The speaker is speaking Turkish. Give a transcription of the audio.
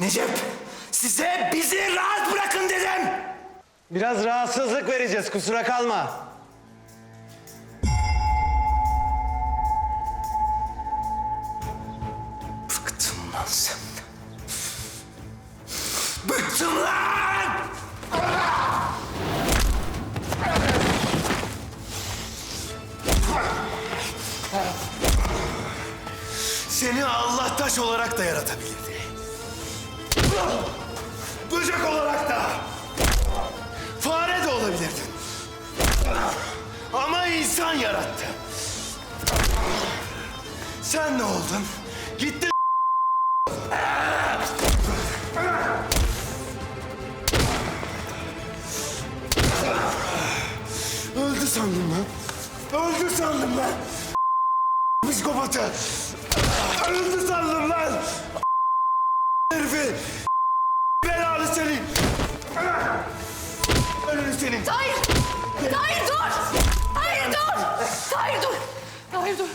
Necip, size bizi rahat bırakın dedim. Biraz rahatsızlık vereceğiz kusura kalma. Bıktım lan senden. Bıktım lan! Seni Allah taş olarak da yaratabilirdi. Böcek olarak da. Fare de olabilirdin. Ama insan yarattı. Sen ne oldun? Gittin Öldü sandım lan. Öldü sandım lan. Psikopatı. Senin. Tahir! Tahir dur! Tahir dur! Tahir dur! Tahir dur!